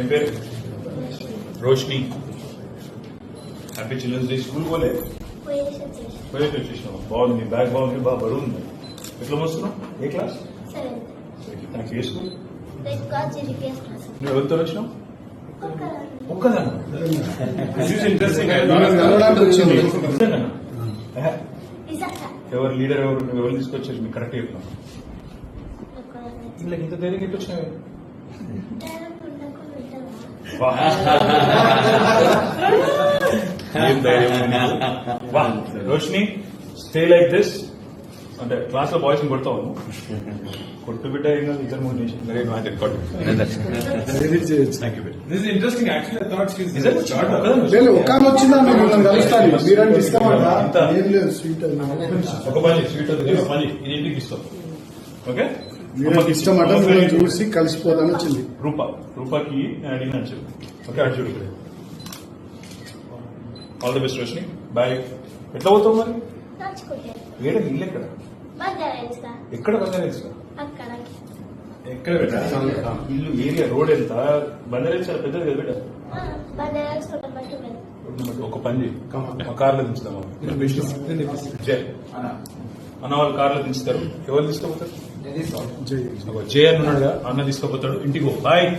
ఏం పేరు? Roshini. Happy children's day. School పోలే? పోయేసి వచ్చేసి పోయేసి వచ్చేసినావు. బాగుంది. బ్యాగ్ బాగుంది. బాగా బరువు ఉంది. ఎట్లా మోస్తున్నావు? ఏ క్లాస్? నాకు ఏ స్కూల్? నువ్వు ఎవరితో వచ్చినావు? ఒక్కదాన్ని. ఎవరు లీడర్ ఎవరు నువ్వు ఎవరు తీసుకొచ్చారు? మీకు కరెక్ట్. ఇంట్లో ఇంత ధైర్యం ఎట్లా వచ్చినావు డైరెక్ట్ ఉండకుండా ఉంటావా? వాహ్. ఏం ధైర్యం ఉంది నీకు? వాహ్. రోషిని స్టే లైక్ దిస్ అంటే క్లాస్లో బాయ్స్ కొడతావు? కొట్టు బిడ్డ ఇద్దరు మూడు చేసి వచ్చిందా కలుస్తాను మీరంటే ఇస్తామంట అది ఒక పని స్వీట్ పని ఇది ఇంటికి ఇస్తాం. ఓకే? ఇష్టమట మిమ్మల్ని చూసి కలిసిపోతాను వచ్చింది. రూప రూపాకి నేను అడిగిన అని చెప్పు. ఓకే అటు చూడు all the best Roshini bye ఎట్లా పోతావు మరి? ఏడ ఇల్లు ఎక్కడ? ఎక్కడ బంజారా అక్కడ. ఎక్కడ పెట్టా ఇల్లు ఏరియా రోడ్ ఎంత? బంజారా చాలా పెద్దది కదా వెళ్ళి ఒక పని కార్లో దించుదాం జై. అన్న. వాళ్ళు కార్లో దించుతారు. ఎవరు తీసుకోపోతారు జయ అన్నాడు అన్న తీసుకోపోతాడు. ఇంటికి బాయ్